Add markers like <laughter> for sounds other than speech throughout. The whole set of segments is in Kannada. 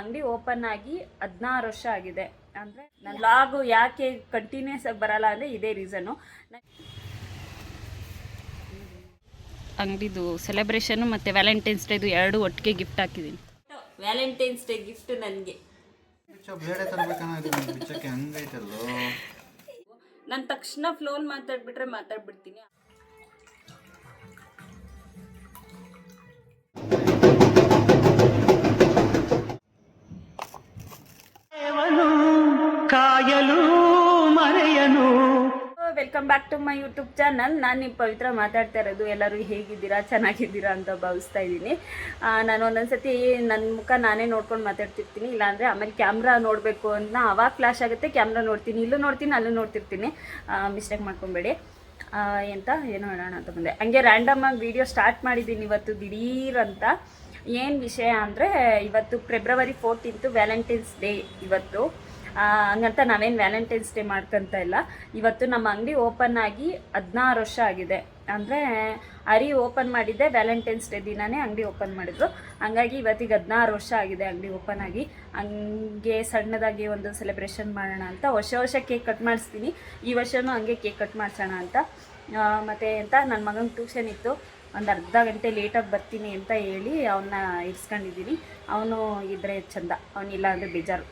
ಅಂಗಡಿ ಓಪನ್ ಆಗಿ ಹದಿನಾರು ವರ್ಷ ಆಗಿದೆ. ಅಂದರೆ ನನ್ನ ಲಾಗು ಯಾಕೆ ಕಂಟಿನ್ಯೂಸ್ ಆಗಿ ಬರಲ್ಲ ಅಂದರೆ ಇದೇ ರೀಸನ್ನು ಅಂಗಡಿದು ಸೆಲೆಬ್ರೇಷನು ಮತ್ತು ವ್ಯಾಲೆಂಟೈನ್ಸ್ ಡೇದು ಎರಡು ಒಟ್ಟಿಗೆ ಗಿಫ್ಟ್ ಹಾಕಿದ್ದೀನಿ ವ್ಯಾಲೆಂಟೈನ್ಸ್ ಡೇ ಗಿಫ್ಟ್ ನನಗೆ. ನನ್ ತಕ್ಷಣ ಫ್ಲೋನ್ ಮಾತಾಡ್ಬಿಟ್ರೆ ಮಾತಾಡ್ಬಿಡ್ತೀನಿ. ಕಾಯಲು ಮರೆಯನು. Welcome back to my YouTube channel ನಾನು ನಿಮ್ಮ ಪವಿತ್ರ ಮಾತಾಡ್ತಾ ಇರೋದು, ಎಲ್ಲರೂ ಹೇಗಿದ್ದೀರಾ, ಚೆನ್ನಾಗಿದ್ದೀರಾ ಅಂತ ಭಾವಿಸ್ತಾ ಇದ್ದೀನಿ. ನಾನು ಒಂದೊಂದ್ಸತಿ ನನ್ನ ಮುಖ ನಾನೇ ನೋಡ್ಕೊಂಡು ಮಾತಾಡ್ತಿರ್ತೀನಿ. ಇಲ್ಲಾಂದರೆ ಆಮೇಲೆ ಕ್ಯಾಮ್ರಾ ನೋಡಬೇಕು ಅಂತ ಅವಾಗ ಫ್ಲ್ಯಾಶ್ ಆಗುತ್ತೆ ಕ್ಯಾಮ್ರಾ ನೋಡ್ತೀನಿ. ಇಲ್ಲೂ ನೋಡ್ತೀನಿ, ಅಲ್ಲೂ ನೋಡ್ತಿರ್ತೀನಿ. ಮಿಸ್ಟೇಕ್ ಮಾಡ್ಕೊಬೇಡಿ. ಎಂತ? ಏನೋ ಹೇಳೋಣ ಅಂತ ಬಂದೆ. ಹಂಗೆ ರ್ಯಾಂಡಮ್ ಆಗಿ ವಿಡಿಯೋ ಸ್ಟಾರ್ಟ್ ಮಾಡಿದ್ದೀನಿ ಇವತ್ತು ದಿಢೀರ್ ಅಂತ. ಏನು ವಿಷಯ ಅಂದರೆ, ಇವತ್ತು ಫೆಬ್ರವರಿ ಫೋರ್ಟೀನ್ತು ವ್ಯಾಲೆಂಟೈನ್ಸ್ ಡೇ ಇವತ್ತು. ಹಂಗಂತ ನಾವೇನು ವ್ಯಾಲೆಂಟೈನ್ಸ್ ಡೇ ಮಾಡ್ಕೊಂತ ಇಲ್ಲ. ಇವತ್ತು ನಮ್ಮ ಅಂಗಡಿ ಓಪನ್ ಆಗಿ ಹದಿನಾರು ವರ್ಷ ಆಗಿದೆ. ಅಂದರೆ ಅರಿ ಓಪನ್ ಮಾಡಿದ್ದೆ ವ್ಯಾಲೆಂಟೈನ್ಸ್ ಡೇ ದಿನವೇ ಅಂಗಡಿ ಓಪನ್ ಮಾಡಿದ್ರು. ಹಂಗಾಗಿ ಇವತ್ತಿಗೆ ಹದಿನಾರು ವರ್ಷ ಆಗಿದೆ ಅಂಗಡಿ ಓಪನ್ ಆಗಿ. ಹಂಗೆ ಸಣ್ಣದಾಗಿ ಒಂದು ಸೆಲೆಬ್ರೇಷನ್ ಮಾಡೋಣ ಅಂತ. ವರ್ಷ ವರ್ಷ ಕೇಕ್ ಕಟ್ ಮಾಡಿಸ್ತೀನಿ. ಈ ವರ್ಷವೂ ಹಂಗೆ ಕೇಕ್ ಕಟ್ ಮಾಡ್ಸೋಣ ಅಂತ. ಮತ್ತು ಅಂತ ನನ್ನ ಮಗನ ಟ್ಯೂಷನ್ ಇತ್ತು. ಒಂದು ಅರ್ಧ ಗಂಟೆ ಲೇಟಾಗಿ ಬರ್ತೀನಿ ಅಂತ ಹೇಳಿ ಅವನ್ನ ಇರಿಸ್ಕೊಂಡಿದ್ದೀನಿ. ಅವನು ಇದ್ದರೆ ಚಂದ. ಅವನಿಲ್ಲ ಅಂದರೆ ಬೇಜಾರು.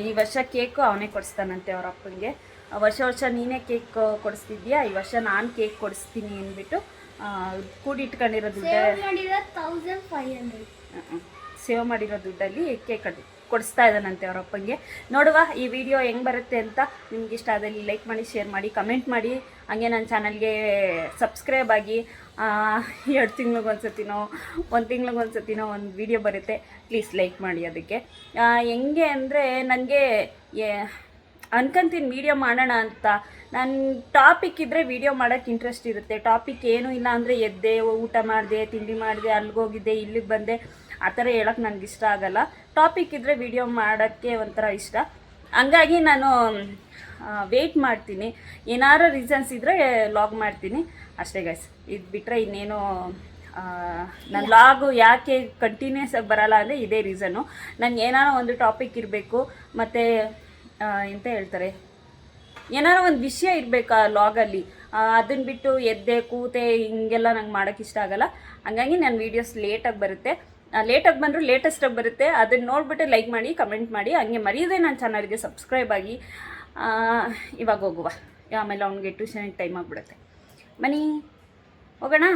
ಈ ವರ್ಷ ಕೇಕು ಅವನೇ ಕೊಡಿಸ್ತಾನಂತೆ ಅವ್ರ ಅಪ್ಪನಿಗೆ ವರ್ಷ ವರ್ಷ ನೀನೇ ಕೇಕ್ ಕೊಡಿಸ್ತಿದ್ಯಾ? ಈ ವರ್ಷ ನಾನು ಕೇಕ್ ಕೊಡಿಸ್ತೀನಿ ಅಂದ್ಬಿಟ್ಟು ಕೂಡಿಟ್ಕೊಂಡಿರೋ ದುಡ್ಡು ಸೇವ್ ಮಾಡಿರೋ ತೌಸಂಡ್ ಫೈವ್ ಹಂಡ್ರೆಡ್ ಸೇವ್ ಮಾಡಿರೋ ದುಡ್ಡಲ್ಲಿ ಕೇಕ್ ಕಟ್ ಕೊಡಿಸ್ತಾ ಇದ್ದಾನಂತೆ ಅವ್ರ ಅಪ್ಪಂಗೆ. ನೋಡುವ ಈ ವಿಡಿಯೋ ಹೆಂಗೆ ಬರುತ್ತೆ ಅಂತ ನಿಮ್ಗೆ ಇಷ್ಟ ಆದಲ್ಲಿ ಲೈಕ್ ಮಾಡಿ ಶೇರ್ ಮಾಡಿ ಕಮೆಂಟ್ ಮಾಡಿ. ಹಂಗೆ ನನ್ನ ಚಾನಲ್ಗೆ ಸಬ್ಸ್ಕ್ರೈಬ್ ಆಗಿ ಎರಡು ತಿಂಗ್ಳಿಗೊಂದ್ಸತಿನೋ ಒಂದು ತಿಂಗ್ಳಿಗೊಂದ್ಸತಿನೋ ಒಂದು ವಿಡಿಯೋ ಬರುತ್ತೆ ಪ್ಲೀಸ್ ಲೈಕ್ ಮಾಡಿ ಅದಕ್ಕೆ. ಹೆಂಗೆ ಅಂದರೆ ನನಗೆ ಅನ್ಕೊಂತೀನಿ ವೀಡಿಯೋ ಮಾಡೋಣ ಅಂತ. ನನ್ನ ಟಾಪಿಕ್ ಇದ್ದರೆ ವೀಡಿಯೋ ಮಾಡೋಕ್ಕೆ ಇಂಟ್ರೆಸ್ಟ್ ಇರುತ್ತೆ. ಟಾಪಿಕ್ ಏನೂ ಇಲ್ಲ ಅಂದರೆ ಎದ್ದೆ, ಊಟ ಮಾಡಿದೆ, ತಿಂಡಿ ಮಾಡಿದೆ ಅಲ್ಲಿಗೋಗಿದ್ದೆ ಇಲ್ಲಿಗೆ ಬಂದೆ. ಆ ಥರ ಹೇಳೋಕ್ಕೆ ನನಗೆ ಇಷ್ಟ ಆಗಲ್ಲ. ಟಾಪಿಕ್ ಇದ್ದರೆ ವಿಡಿಯೋ ಮಾಡೋಕ್ಕೆ ಒಂಥರ ಇಷ್ಟ. ಹಂಗಾಗಿ ನಾನು ವೆಯ್ಟ್ ಮಾಡ್ತೀನಿ. ಏನಾರು ರೀಸನ್ಸ್ ಇದ್ದರೆ ಲಾಗ್ ಮಾಡ್ತೀನಿ. ಅಷ್ಟೇ ಗೈಸ್ ಇದು ಬಿಟ್ಟರೆ ಇನ್ನೇನು ನನ್ನ ಲಾಗು ಯಾಕೆ ಕಂಟಿನ್ಯೂಸ್ ಆಗಿ ಬರಲ್ಲ ಅಂದರೆ ಇದೇ ರೀಸನ್ನು ನನಗೆ ಏನಾರು ಒಂದು ಟಾಪಿಕ್ ಇರಬೇಕು ಮತ್ತು ಎಂತ ಹೇಳ್ತಾರೆ? ಏನಾರು ಒಂದು ವಿಷಯ ಇರಬೇಕು ಆ ಲಾಗಲ್ಲಿ ಅದನ್ನು ಬಿಟ್ಟು ಎದ್ದೆ ಕೂತೆ ಹಿಂಗೆಲ್ಲ ನಂಗೆ ಮಾಡೋಕ್ಕೆ ಇಷ್ಟ ಆಗಲ್ಲ. ಹಂಗಾಗಿ ನನ್ನ ವೀಡಿಯೋಸ್ ಲೇಟಾಗಿ ಬರುತ್ತೆ. ಲೇಟಾಗಿ ಬಂದರೂ ಲೇಟೆಸ್ಟಾಗಿ ಬರುತ್ತೆ. ಅದನ್ನು ನೋಡಿಬಿಟ್ಟು ಲೈಕ್ ಮಾಡಿ ಕಮೆಂಟ್ ಮಾಡಿ. ಹಂಗೆ ಮರೆಯದೆ ನನ್ನ ಚಾನಲ್ಗೆ ಸಬ್ಸ್ಕ್ರೈಬ್ ಆಗಿ ಆ, ಇವಾಗ ಹೋಗುವ. ಆಮೇಲೆ ಅವ್ನಿಗೆ ಟ್ಯೂಷನಿಗೆ ಟೈಮ್ ಆಗಿಬಿಡುತ್ತೆ. ಬನ್ನಿ ಹೋಗೋಣ?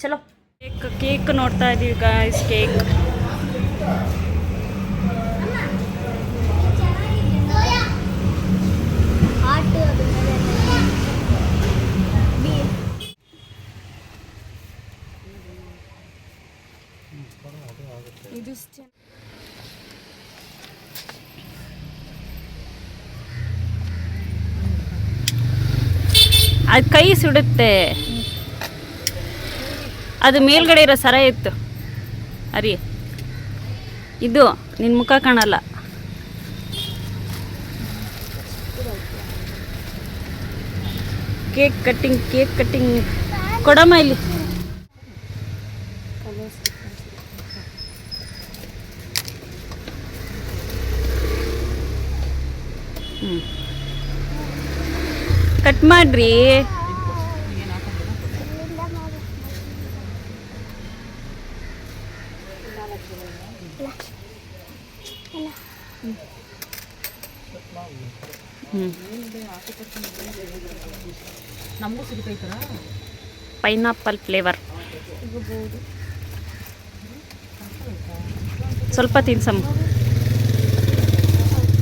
ಚಲೋ. ಕೇಕ್ ಕೇಕ್ ನೋಡ್ತಾ ಇದ್ದೀವಿ ಗಾಯ್ಸ್ ಕೇಕ್ ಅದು ಕೈ ಸುಡುತ್ತೆ. ಅದು ಮೇಲ್ಗಡೆ ಇರೋ ಸರ ಇತ್ತು. ಅರಿ, ಇದು ನಿನ್ನ ಮುಖ ಕಾಣಲ್ಲ. Cake cutting cake cutting. ಕೊಡಮ್ಮ ಇಲ್ಲಿ. ಕಟ್ ಮಾಡ್ರಿ. ಪೈನಾಪಲ್ ಫ್ಲೇವರ್ ಸ್ವಲ್ಪ ತಿನ್ಸಮ್ಮ.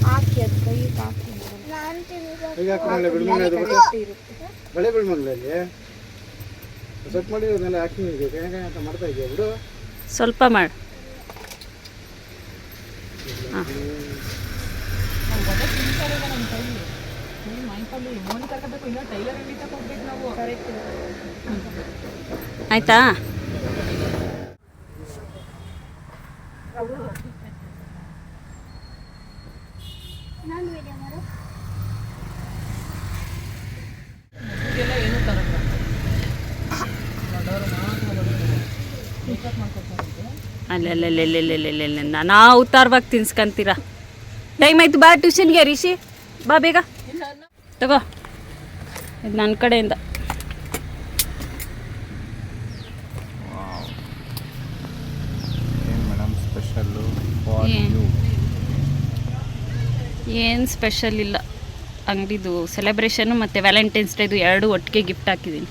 ಹಾಕಿ ಅದು ಕೈ ಹಾಕಿ. ಈಗ ಹಾಕೊಂಡ್ಮೇಲೆ ಬಿಡುಮಂಗ್ಲೆ ಬಳೆ ಬಿಡುಮಂಗ್ಲಲ್ಲಿ ಸೆಟ್ ಮಾಡಿ ಇವನ್ನೆಲ್ಲ ಹಾಕಿ ಹೇಗೆ ಅಂತ ಮಾಡ್ತಾ ಇದೆಯಾ ಬಿಡು. ಸ್ವಲ್ಪ ಮಾಡು. ಆಯ್ತಾ? ನಾ ಉತ್ತಾರವಾಗಿ ತಿನ್ಸ್ಕೊಂತೀರ ಟೈಮ್ ಆಯ್ತು ಬಾ ಟ್ಯೂಷನ್ಗೆ ರಿಷಿ ಬಾ ಬೇಗ ತಗೋ ಇದು ನನ್ನ ಕಡೆಯಿಂದ ಏನ್? ಸ್ಪೆಷಲ್ ಇಲ್ಲ ಅಂಗಡಿದು ಸೆಲೆಬ್ರೇಷನ್ ಮತ್ತು ವ್ಯಾಲೆಂಟೈನ್ಸ್ ಡೇದು ಎರಡು ಒಟ್ಟಿಗೆ ಗಿಫ್ಟ್ ಹಾಕಿದ್ದೀನಿ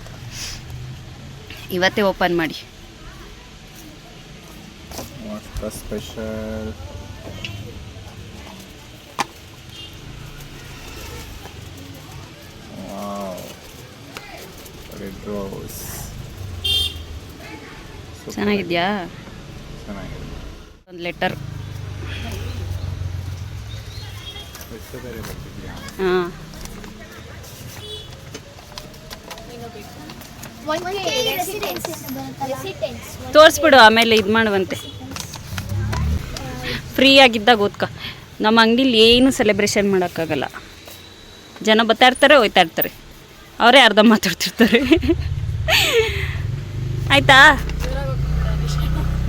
ಇವತ್ತೇ ಓಪನ್ ಮಾಡಿ ವಾಟ್ಸ್ ಸ್ಪೆಷಲ್ ರೆಡ್ ರೋಸ್ ಚೆನ್ನಾಗಿದೆಯಾ? ಚೆನ್ನಾಗಿದೆ. ಒಂದು ಲೆಟರ್ ಹಾಂ. ತೋರಿಸ್ಬಿಡು ಆಮೇಲೆ ಇದು ಮಾಡುವಂತೆ. ಫ್ರೀ ಆಗಿದ್ದಾಗ ಓದ್ಕೊ. ನಮ್ಮ ಅಂಗಡಿಲಿ ಏನು ಸೆಲೆಬ್ರೇಷನ್ ಮಾಡೋಕ್ಕಾಗಲ್ಲ. ಜನ ಬರ್ತಾ ಇರ್ತಾರೆ ಹೋಯ್ತಾ ಇರ್ತಾರೆ. ಅವರೇ ಅರ್ಧ ಮಾತಾಡ್ತಿರ್ತಾರೆ. ಆಯ್ತಾ?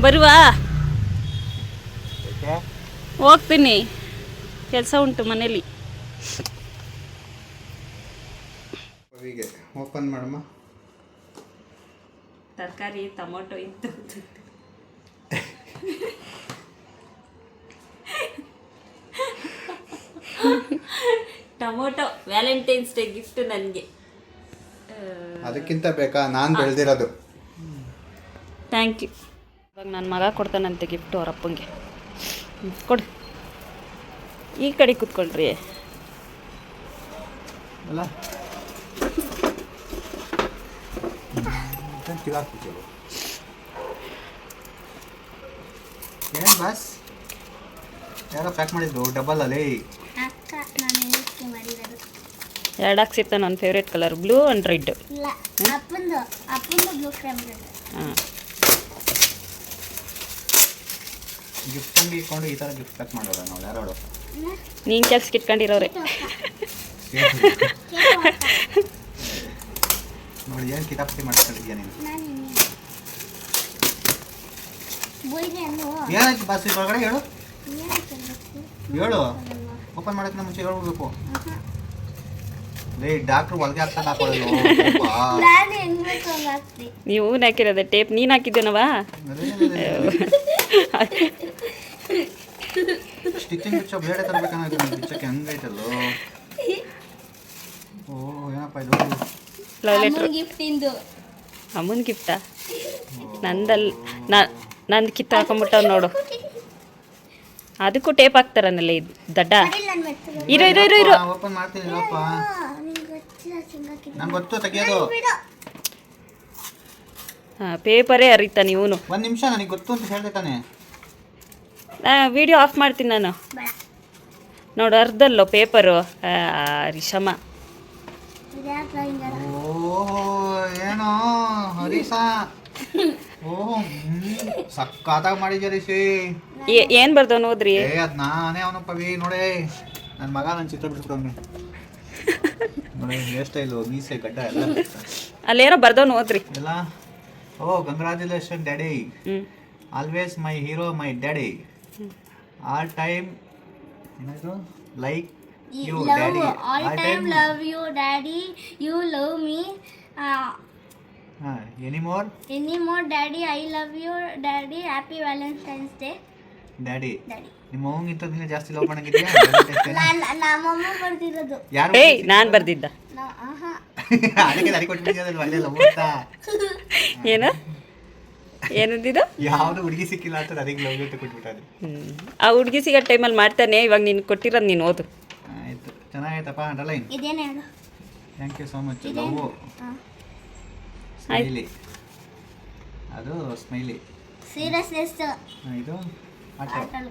ಬರುವಾ? ಹೋಗ್ತೀನಿ. ಕೆಲಸ ಉಂಟು ಮನೇಲಿ. ಓಪನ್ ಮಾಡಮ್ಮ. ತರಕಾರಿ ಟೊಮೊಟೊ ಇತ್ತು ಟೊಮೊಟೊ ವ್ಯಾಲೆಂಟೈನ್ಸ್ ಡೇ ಗಿಫ್ಟ್ ನನಗೆ. ಅದಕ್ಕಿಂತ ಬೇಕಾ? ನಾನು ಬೆಳೆದಿರೋದು. ಥ್ಯಾಂಕ್ ಯು ಇವಾಗ ನನ್ನ ಮಗ ಕೊಡ್ತಾನಂತೆ ಗಿಫ್ಟ್ ಅವ್ರ ಅಪ್ಪಂಗೆ. ಕೊಡು. ಈ ಕಡೆ ಕೂತ್ಕೊಳ್ರಿ. ಅಲ್ಲ. ಏನು ಬಸ್ ಯಾರೋ ಪ್ಯಾಕ್ ಮಾಡಿದ್ದು ಡಬಲ್ ಅಲ್ಲಿ. ಅಕ್ಕ ನಾನು ಎರಡು ನನ್ನ favourite colour blue and red ಇಲ್ಲ ಅಪ್ಪಂದು ಅಪ್ಪಂದು ಬ್ಲೂ ಫ್ರೇಮ್ ಹಾಂ. ಗಿಫ್ಟ್ ಅಂಗಡಿ ಇಟ್ಕೊಂಡು ಈ ಥರ ಗಿಫ್ಟ್ ಪ್ಯಾಕ್ ಮಾಡೋರ ನಾವು ಯಾರು ನೀನು ಕೆಲ್ಸಕ್ಕೆ ಇಟ್ಕೊಂಡಿರೋರೆ. ನೋಡಿ ಏನು ಕಿತಾಪತಿ ಮಾಡ್ಕೊಂಡಿದ್ಯಾ ನೀನು? ನಾನು ಬೋಯ್ಗೆ ಅನ್ನು ಏನಾಯ್ತು ಬಸ್ ಒಳಗಡೆ ಹೇಳು. ಹೇಳು. ಓಪನ್ ಮಾಡೋಕ್ಕಿಂತ ಮುಂಚೆ ಹೇಳ್ಬೇಕು. ಲೇ ಡಾಕ್ಟ್ರು ಒಳಗೆ ಹಾಕ್ತಾನೆ ಹಾಕೊಳ್ಳೋದು <laughs> ನಾನು ಹೆಂಗ್ ಬೇಕು ಹಂಗ್ ಹಾಕ್ತಿ ನೀವು ಹಾಕಿರೋದ ಟೇಪ್ ನೀನು ಹಾಕಿದ್ದೇನವಾ ಸ್ಟಿಚಿಂಗ್ ಬಿಚ್ಚೋ ಬೇಡ ತರ್ಬೇಕನ್ನೋದು ಬಿಚ್ಚಕ್ಕೆ ಹಂಗೈತಲ್ಲೋ ಓ ಏನಪ್ಪ ಇದು? ಲವ್ ಲೆಟ್ರ್ ಗಿಫ್ಟ್ ಇಂದು ಅಮ್ಮನ ಗಿಫ್ಟಾ ನಂದಲ್ ನಂದು ಕಿತ್ತು ಹಾಕೊಂಬಿಟ್ಟವ್ ನೋಡು ಅದಕ್ಕೂ ಟೇಪ್ ಹಾಕ್ತಾರನಲ್ಲ ಇದು ದಡ್ಡ. ಇರೋ ಇರೋ ಇರು ಇರು. ಓಪನ್ ಮಾಡ್ತೀನಿ ಇರಪ್ಪ ನಿಂಗೆ ನಂಗೆ ಗೊತ್ತು ತೆಗಿಯೋದು. ಬಿಡು. ಹಾಂ ಪೇಪರೇ ಅರಿತ ನೀವು ಒಂದು ನಿಮಿಷ ನನಗೆ ಗೊತ್ತು ಅಂತ ಹೇಳ್ದೆ ತಾನೆ. ವಿಡಿಯೋ ಆಫ್ ಮಾಡ್ತೀನಿ ನಾನು. ನೋಡು ಅರ್ಧಲ್ಲೋ ಪೇಪರು ರಿಷಮ ಏನೋ ಹರೀಸ <laughs> ಸಕ್ಕತ್ತಾಗಿ ಮಾಡಿದ್ಯ ರಿಷಿ? ಏನು ಬರ್ದವ್ ಓದ್ರಿ ಏ ಅದ್ ನಾನೇ ಅವನು ಪವಿ ನೋಡೇ. ನನ್ನ ಮಗ ನನ್ನ ಚಿತ್ರ ಬಿಡಿಸ್ಬಿಡೋನು ನೋಡಿ ಹೇರ್ ಸ್ಟೈಲು ಮೀಸೆ ಗಡ್ಡ ಎಲ್ಲ ಅಲ್ಲೇನೋ ಬರ್ದವ್ ಓದ್ರಿ ಎಲ್ಲ? ಓ ಕಂಗ್ರಾಚುಲೇಷನ್ ಡ್ಯಾಡಿ ಹ್ಞೂ always my hero my daddy all time ಏನಾಯ್ತು like you daddy all time love you daddy you love me ಹಾಂ any more any more daddy I love you daddy happy Valentine's day daddy daddy ನಿಮ್ಮ ಅವಂಗಿಂತ ನೀನು ಜಾಸ್ತಿ ಲವ್ ಮಾಡಂಗಿದ್ಯಾ? <laughs> ನಮ್ಮಮ್ಮ ಬರ್ದಿರೋದು. ಯಾರು ಏಯ್ ನಾನು ಬರ್ದಿದ್ದ. <laughs> ಅದಕ್ಕೆ ನನಗೆ ಕೊಟ್ಬಿಟ್ಟಿದ್ದಲ್ವ ಅಲ್ಲೇ ಲವ್ ಅಂತ <laughs> ಏನು? ಏನಂದಿದ್ದು? ಯಾವುದು ಹುಡುಗಿ ಸಿಕ್ಕಿಲ್ಲ ಅಂತ ಅದಕ್ಕೆ ಲವ್ ಜೊತೆ ಕೊಟ್ಬಿಟ್ಟಾರೆ ಹ್ಞೂ ಆ ಹುಡುಗಿ ಸಿಗೋ ಟೈಮಲ್ಲಿ ಮಾಡ್ತಾನೆ ಇವಾಗ ನೀನು ಕೊಟ್ಟಿರೋದು ನೀನು ಓದು. ಆಯ್ತು. ಚೆನ್ನಾಗೈತಪ್ಪ underline ಇದೇನೇ thank you so much love ಹಾಂ. ಸ್ಮೈಲಿ. ಅದು ಸ್ಮೈಲಿ. ಸೀರಿಯಸ್ನೆಸ್ ಇದು ಆಟ. ಆಟಲ್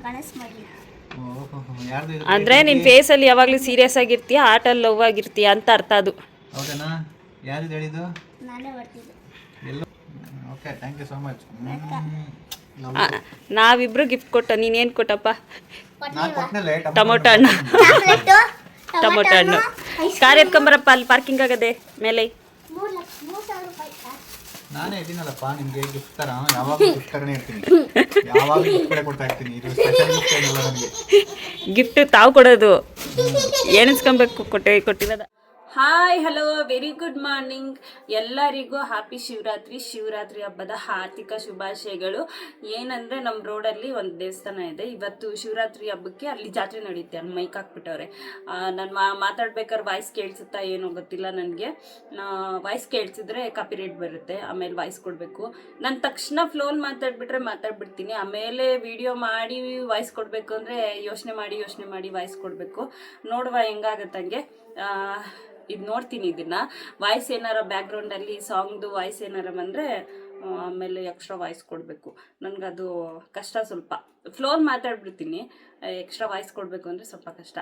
ಫೇಸ್ ಅಲ್ಲಿ ಅಂದರೆ ಯಾವಾಗಲೂ ಸೀರಿಯಸ್ ಆಗಿರ್ತೀಯ ಆಟಲ್ ಲವ್ ಆಗಿರ್ತೀಯ ಅಂತ ಅರ್ಥ ಅದು. ಹೌದೇನಾ? ಯಾರು ಹೇಳಿದ್ದು? ನಾನೇ okay thank you so much ನಾವಿಬ್ರು ಗಿಫ್ಟ್ ಕೊಟ್ಟ ನೀನೇನು ಕೊಟ್ಟಪ್ಪ? ನಾನು ಟೊಮೊಟೊ. ಹಣ್ಣು. ಟೊಮೊಟೊ ಹಣ್ಣು. ಕಾರ್ ಎತ್ಕೊಂಬರಪ್ಪ ಅಲ್ಲಿ ಪಾರ್ಕಿಂಗ್ ಆಗದೆ ಮೇಲೆ ಮೂರು ಲಕ್ಷ ಮೂರು ಸಾವಿರ ರೂಪಾಯಿ ನಾನೇ ಇದೀನಲ್ಲಪ್ಪ, ನಿಮ್ಗೆ ಗಿಫ್ಟ್ ತರ. ಯಾವಾಗಲೂ ಗಿಫ್ಟ್ ತರನೇ ಇರ್ತೀನಿ. ಯಾವಾಗಲೂ ಗಿಫ್ಟ್ ಕಡೆ ಕೊಡ್ತಾ ಇರ್ತೀನಿ. ಇದು ಸ್ಪೆಷಲ್ ಗಿಫ್ಟ್ ಏನಿಲ್ಲ ನನಗೆ ಗಿಫ್ಟ್ ತಾವು ಕೊಡೋದು. ಎಣಿಸ್ಕೊಬೇಕು ಕೊಟ್ಟೆ ಕೊಟ್ಟಿರೋದ? Hi hello very good morning ಎಲ್ಲರಿಗೂ ಹ್ಯಾಪಿ ಶಿವರಾತ್ರಿ ಶಿವರಾತ್ರಿ ಹಬ್ಬದ ಹಾರ್ದಿಕ ಶುಭಾಶಯಗಳು. ಏನಂದರೆ ನಮ್ಮ ರೋಡಲ್ಲಿ ಒಂದು ದೇವಸ್ಥಾನ ಇದೆ. ಇವತ್ತು ಶಿವರಾತ್ರಿ ಹಬ್ಬಕ್ಕೆ ಅಲ್ಲಿ ಜಾತ್ರೆ ನಡೆಯುತ್ತೆ ಅಲ್ಲಿ ಮೈಕ್ ಹಾಕ್ಬಿಟ್ಟವ್ರೆ. ನಾನು ಮಾತಾಡ್ಬೇಕಾದ್ರೆ ವಾಯ್ಸ್ ಕೇಳಿಸುತ್ತಾ ಏನೋ ಗೊತ್ತಿಲ್ಲ ನನಗೆ. ವಾಯ್ಸ್ ಕೇಳಿಸಿದ್ರೆ ಕಾಪಿ ರೇಟ್ ಬರುತ್ತೆ, ಆಮೇಲೆ ವಾಯ್ಸ್ ಕೊಡಬೇಕು. ನಾನು ತಕ್ಷಣ ಫ್ಲೋನ್ ಮಾತಾಡ್ಬಿಟ್ರೆ ಮಾತಾಡ್ಬಿಡ್ತೀನಿ. ಆಮೇಲೆ ವಿಡಿಯೋ ಮಾಡಿ ವಾಯ್ಸ್ ಕೊಡಬೇಕು ಅಂದರೆ ಯೋಚನೆ ಮಾಡಿ ಯೋಚನೆ ಮಾಡಿ ವಾಯ್ಸ್ ಕೊಡಬೇಕು. ನೋಡುವ ಹೆಂಗಾಗತ್ತಂಗೆ ಇದು ನೋಡ್ತೀನಿ ಇದನ್ನು. ವಾಯ್ಸ್ ಏನಾರ ಬ್ಯಾಕ್ಗ್ರೌಂಡಲ್ಲಿ ಸಾಂಗ್ದು ವಾಯ್ಸ್ ಏನಾರ ಬಂದರೆ ಆಮೇಲೆ ಎಕ್ಸ್ಟ್ರಾ ವಾಯ್ಸ್ ಕೊಡಬೇಕು. ನನಗದು ಕಷ್ಟ ಸ್ವಲ್ಪ. ಫ್ಲೋರ್ ಮಾತಾಡ್ಬಿಡ್ತೀನಿ. ಎಕ್ಸ್ಟ್ರಾ ವಾಯ್ಸ್ ಕೊಡಬೇಕು ಅಂದರೆ ಸ್ವಲ್ಪ ಕಷ್ಟ.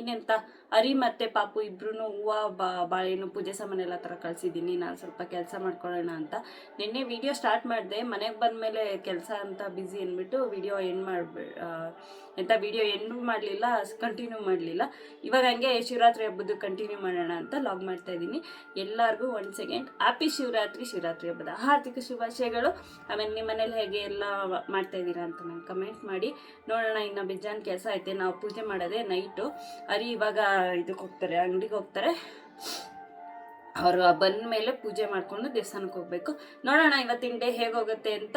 ಇನ್ನೆಂತ? ಅರಿ ಮತ್ತು ಪಾಪು ಇಬ್ಬರೂ ಹೂವು, ಬಾ ಬಾಳೆಹಣ್ಣು ಪೂಜೆ ಸಾಮಾನೆಲ್ಲ ಥರ ಕಳಿಸಿದ್ದೀನಿ. ನಾನು ಸ್ವಲ್ಪ ಕೆಲಸ ಮಾಡ್ಕೊಳ್ಳೋಣ ಅಂತ. ನಿನ್ನೆ ವಿಡಿಯೋ ಸ್ಟಾರ್ಟ್ ಮಾಡಿದೆ. ಮನೆಗೆ ಬಂದಮೇಲೆ ಕೆಲಸ ಅಂತ ಬ್ಯುಸಿ ಅಂದ್ಬಿಟ್ಟು ವಿಡಿಯೋ ಎಂಡ್ ಮಾಡ್ಬಿ ಎಂಥ ವಿಡಿಯೋ ಎಂಡ್ ಮಾಡಲಿಲ್ಲ ಕಂಟಿನ್ಯೂ ಮಾಡಲಿಲ್ಲ. ಇವಾಗ ಹಂಗೆ ಶಿವರಾತ್ರಿ ಹಬ್ಬದ ಕಂಟಿನ್ಯೂ ಮಾಡೋಣ ಅಂತ ಲಾಗ್ ಮಾಡ್ತಾ ಇದ್ದೀನಿ. ಎಲ್ಲರಿಗೂ one second happy Shivaratri Shivaratri ಹಬ್ಬದ ಹಾರ್ದಿಕ ಶುಭಾಶಯಗಳು. ಆಮೇಲೆ ನಿಮ್ಮ ಮನೇಲಿ ಹೇಗೆ ಎಲ್ಲ ಮಾಡ್ತಾ ಇದ್ದೀರಾ ಅಂತ ನಾನು ಕಮೆಂಟ್ ಮಾಡಿ. ನೋಡೋಣ, ಇನ್ನು ಬಿಜಾನ್ ಕೆಲಸ ಐತೆ, ನಾವು ಪೂಜೆ ಮಾಡೋದೇ ನೈಟು ಅರಿ ಇವಾಗ ಇದಕ್ಕೆ ಹೋಗ್ತಾರೆ, ಅಂಗಡಿಗೆ ಹೋಗ್ತಾರೆ. ಅವರು ಬಂದ ಮೇಲೆ ಪೂಜೆ ಮಾಡಿಕೊಂಡು ದೇವಸ್ಥಾನಕ್ಕೆ ಹೋಗಬೇಕು. ನೋಡೋಣ, ಇವತ್ತಿನ ಡೇ ಹೇಗೆ ಹೋಗುತ್ತೆ ಅಂತ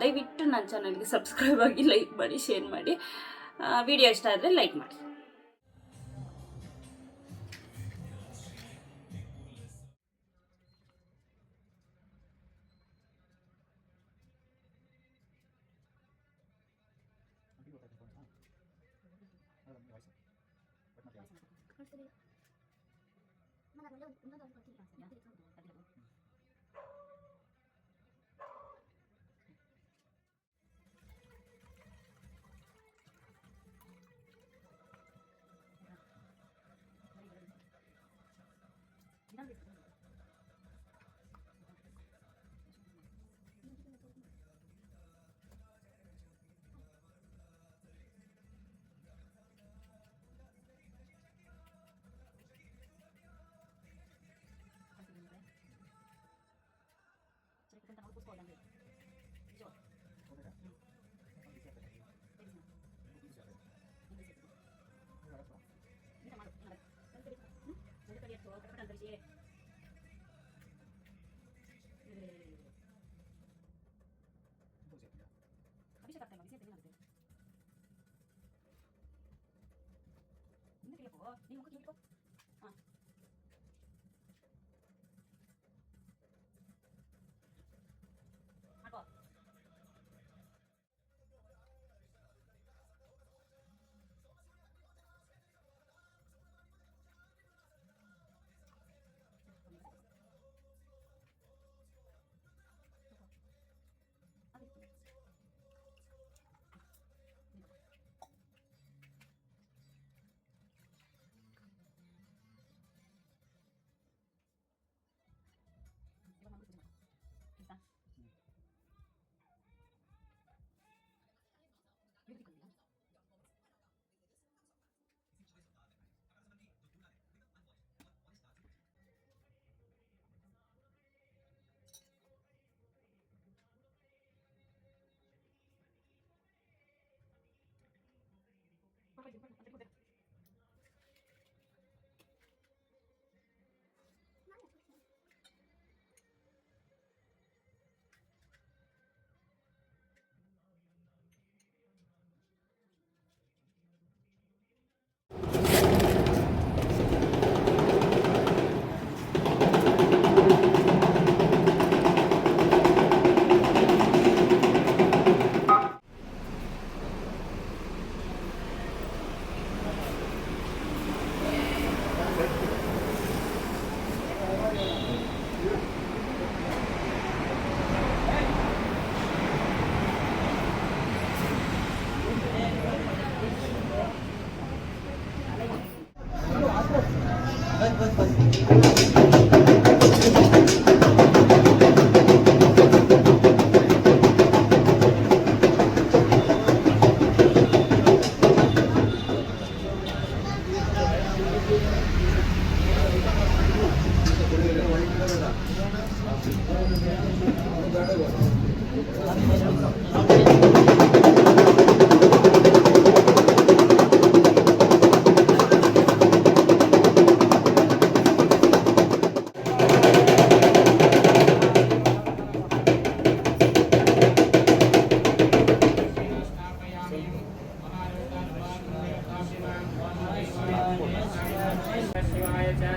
ದಯವಿಟ್ಟು ನನ್ನ ಚಾನಲ್ಗೆ ಸಬ್ಸ್ಕ್ರೈಬ್ ಆಗಿ ಲೈಕ್ ಮಾಡಿ ಶೇರ್ ಮಾಡಿ. ವಿಡಿಯೋ ಇಷ್ಟ ಆದರೆ ಲೈಕ್ ಮಾಡಿ. Hırsızlık. Bana böyle. Ya. ಆಗುತ್ತೆ ಮುಂದೆ ತಿಳ್ಕೋ ನೀನು ಮುಖಕ್ಕೆ ಹಾಂ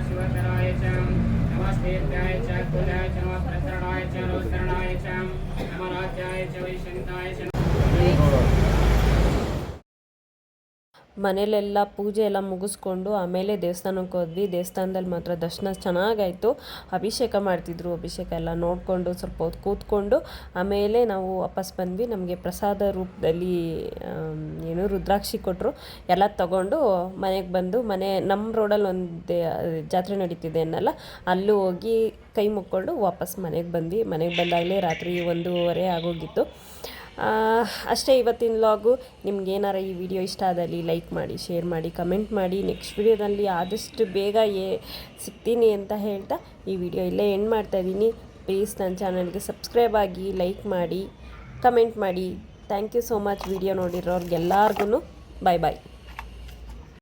Joshua ben Ariatown, Amos ಮನೇಲೆಲ್ಲ ಪೂಜೆ ಎಲ್ಲ ಮುಗಿಸ್ಕೊಂಡು ಆಮೇಲೆ ದೇವಸ್ಥಾನಕ್ಕೆ ಹೋದ್ವಿ. ದೇವಸ್ಥಾನದಲ್ಲಿ ಮಾತ್ರ ದರ್ಶನ ಚೆನ್ನಾಗಾಯಿತು. ಅಭಿಷೇಕ ಮಾಡ್ತಿದ್ರು. ಅಭಿಷೇಕ ಎಲ್ಲ ನೋಡಿಕೊಂಡು ಸ್ವಲ್ಪ ಹೊತ್ತು ಕೂತ್ಕೊಂಡು ಆಮೇಲೆ ನಾವು ವಾಪಸ್ ಬಂದ್ವಿ. ನಮಗೆ ಪ್ರಸಾದ ರೂಪದಲ್ಲಿ ಏನು ರುದ್ರಾಕ್ಷಿ ಕೊಟ್ಟರು ಎಲ್ಲ ತಗೊಂಡು ಮನೆಗೆ ಬಂದು ಮನೆ, ನಮ್ಮ ರೋಡಲ್ಲಿ ಒಂದು, ಜಾತ್ರೆ ನಡೀತಿದೆ ಅನ್ನಲ್ಲ, ಅಲ್ಲೂ ಹೋಗಿ ಕೈ ಮುಕ್ಕೊಂಡು ವಾಪಸ್ ಮನೆಗೆ ಬಂದ್ವಿ. ಮನೆಗೆ ಬಂದಾಗಲೇ ರಾತ್ರಿ ಒಂದೂವರೆ ಆಗೋಗಿತ್ತು. ಅಷ್ಟೇ ಇವತ್ತಿನ ಲಾಗು ನಿಮ್ಗೆ ಏನಾರ ಈ ವಿಡಿಯೋ ಇಷ್ಟ ಆದಲ್ಲಿ ಲೈಕ್ ಮಾಡಿ ಶೇರ್ ಮಾಡಿ ಕಮೆಂಟ್ ಮಾಡಿ ನೆಕ್ಸ್ಟ್ ವಿಡಿಯೋದಲ್ಲಿ ಆದಷ್ಟು ಬೇಗ ಏ, ಸಿಗ್ತೀನಿ ಅಂತ ಹೇಳ್ತಾ ಈ ವಿಡಿಯೋ ಇಲ್ಲೇ ಎಂಡ್ ಮಾಡ್ತಾ ಇದ್ದೀನಿ ಪ್ಲೀಸ್ ನನ್ನ ಚಾನಲ್ಗೆ ಸಬ್ಸ್ಕ್ರೈಬ್ ಆಗಿ ಲೈಕ್ ಮಾಡಿ ಕಮೆಂಟ್ ಮಾಡಿ. Thank you so much video ನೋಡಿರೋರ್ಗೆಲ್ಲರಿಗೂ bye bye